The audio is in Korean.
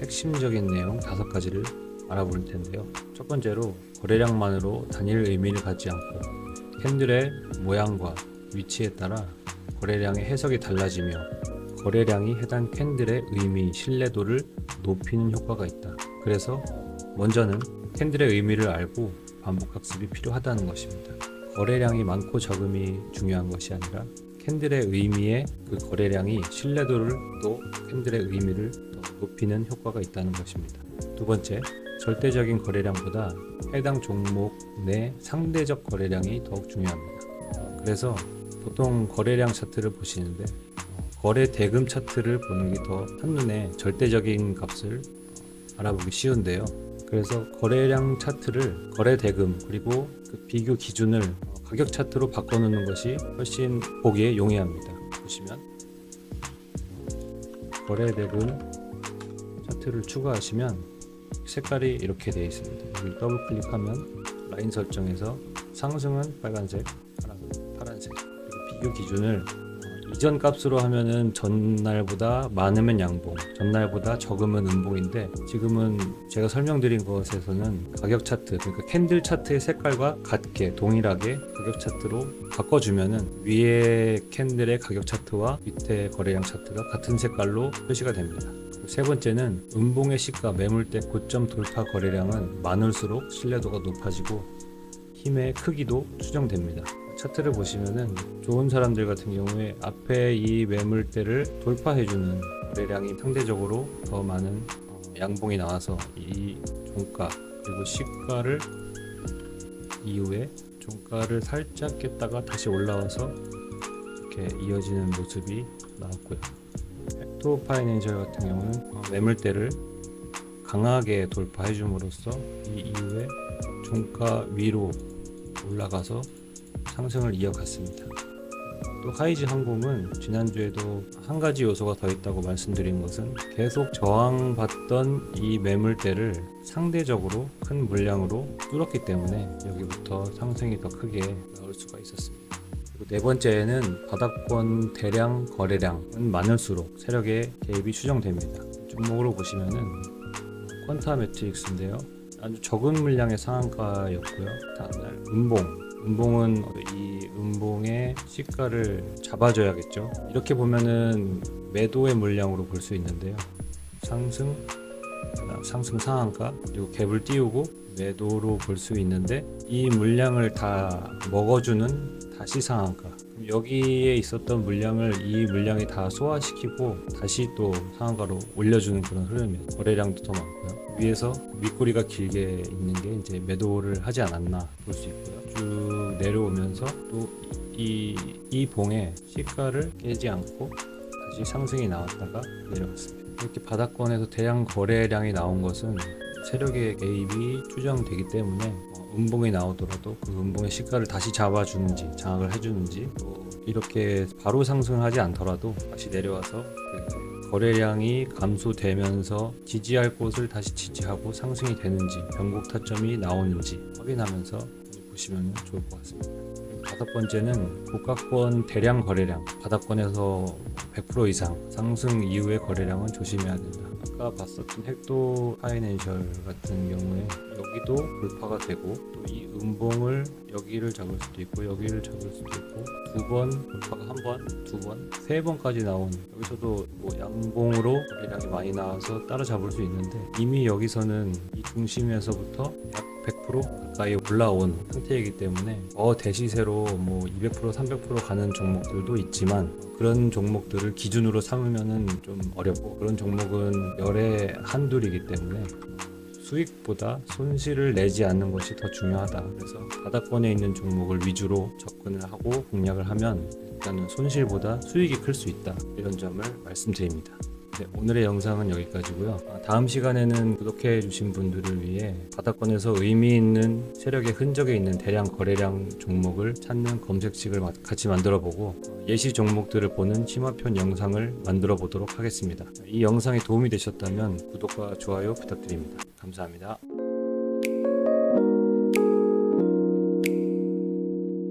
핵심적인 내용 다섯 가지를 알아볼 텐데요. 첫 번째로 거래량만으로 단일 의미를 갖지 않고 캔들의 모양과 위치에 따라 거래량의 해석이 달라지며 거래량이 해당 캔들의 의미, 신뢰도를 높이는 효과가 있다. 그래서 먼저는 캔들의 의미를 알고 반복 학습이 필요하다는 것입니다. 거래량이 많고 적음이 중요한 것이 아니라 캔들의 의미에 그 거래량이 신뢰도를 또 캔들의 의미를 더 높이는 효과가 있다는 것입니다. 두 번째, 절대적인 거래량보다 해당 종목 내 상대적 거래량이 더욱 중요합니다. 그래서 보통 거래량 차트를 보시는데 어, 거래 대금 차트를 보는 게 더 한눈에 절대적인 값을 알아보기 쉬운데요. 그래서 거래량 차트를 거래 대금 그리고 그 비교 기준을 어, 가격 차트로 바꿔 놓는 것이 훨씬 보기에 용이합니다. 보시면 거래 대금 차트를 추가하시면 색깔이 이렇게 되어 있습니다. 여기 더블 클릭하면 라인 설정에서 상승은 빨간색, 하락은 파란색. 그리고 비교 기준을 어, 이전 값으로 하면은 전날보다 많으면 양봉, 전날보다 적으면 음봉인데 지금은 제가 설명드린 것에서는 가격 차트, 그러니까 캔들 차트의 색깔과 같게 동일하게 가격 차트로 바꿔주면은 위에 캔들의 가격 차트와 밑에 거래량 차트가 같은 색깔로 표시가 됩니다. 세 번째는 음봉의 시가 매물대 고점 돌파 거래량은 많을수록 신뢰도가 높아지고 힘의 크기도 추정됩니다. 차트를 보시면은 좋은 사람들 같은 경우에 앞에 이 매물대를 돌파해주는 거래량이 상대적으로 더 많은 어, 양봉이 나와서 이 종가 그리고 시가를 이후에 종가를 살짝 깼다가 다시 올라와서 이렇게 이어지는 모습이 나왔고요. 헥토 파이낸셜 같은 경우는 어, 매물대를 강하게 돌파해 줌으로써 이 이후에 종가 위로 올라가서 상승을 이어갔습니다. 또 하이즈 항공은 지난주에도 한 가지 요소가 더 있다고 말씀드린 것은 계속 저항받던 이 매물대를 상대적으로 큰 물량으로 뚫었기 때문에 여기부터 상승이 더 크게 나올 수가 있었습니다. 네 번째에는 바닥권 대량 거래량은 많을수록 세력의 개입이 추정됩니다. 종목으로 보시면은 퀀타 매트릭스인데요. 아주 적은 물량의 상한가였고요. 다음날 음봉. 음봉은 이 음봉의 시가를 잡아줘야겠죠. 이렇게 보면은 매도의 물량으로 볼 수 있는데요. 상승, 상승 상한가 그리고 갭을 띄우고 매도로 볼 수 있는데 이 물량을 다 먹어주는 다시 상한가. 그럼 여기에 있었던 물량을 이 물량이 다 소화시키고 다시 또 상한가로 올려주는 그런 흐름이에요. 거래량도 더 많고요. 위에서 윗꼬리가 길게 있는 게 이제 매도를 하지 않았나 볼 수 있고요. 쭉 내려오면서 또 이 이 봉의 시가를 깨지 않고 다시 상승이 나왔다가 내려갔습니다. 이렇게 바닥권에서 대량 거래량이 나온 것은 세력의 개입이 추정되기 때문에 어, 음봉이 나오더라도 그 음봉의 시가를 다시 잡아주는지 장악을 해주는지 또 이렇게 바로 상승하지 않더라도 다시 내려와서 그 거래량이 감소되면서 지지할 곳을 다시 지지하고 상승이 되는지 변곡 타점이 나오는지 확인하면서 보시면 좋을 것 같습니다. 다섯 번째는 고가권 대량 거래량 바닥권에서 100% 이상 상승 이후의 거래량은 조심해야 된다. 아까 봤었던 헥도 파이낸셜 같은 경우에 여기도 돌파가 되고 또 이 음봉을 여기를 잡을 수도 있고 여기를 잡을 수도 있고 두 번 돌파가 한 번, 두 번, 세 번까지 나온 여기서도 뭐 양봉으로 거래량이 많이 나와서 따라잡을 수 있는데 이미 여기서는 이 중심에서부터 약 100% 가까이 올라온 상태이기 때문에 어 대시세로 뭐 200% 300% 가는 종목들도 있지만 그런 종목들을 기준으로 삼으면은 좀 어렵고 그런 종목은 열에 한둘이기 때문에 수익보다 손실을 내지 않는 것이 더 중요하다. 그래서 바닥권에 있는 종목을 위주로 접근을 하고 공략을 하면 일단은 손실보다 수익이 클 수 있다. 이런 점을 말씀드립니다. 네, 오늘의 영상은 여기까지고요. 아, 다음 시간에는 구독해 주신 분들을 위해 바닥권에서 의미 있는 세력의 흔적에 있는 대량 거래량 종목을 찾는 검색식을 마- 같이 만들어 보고 어, 예시 종목들을 보는 심화편 영상을 만들어 보도록 하겠습니다. 이 영상이 도움이 되셨다면 구독과 좋아요 부탁드립니다. 감사합니다.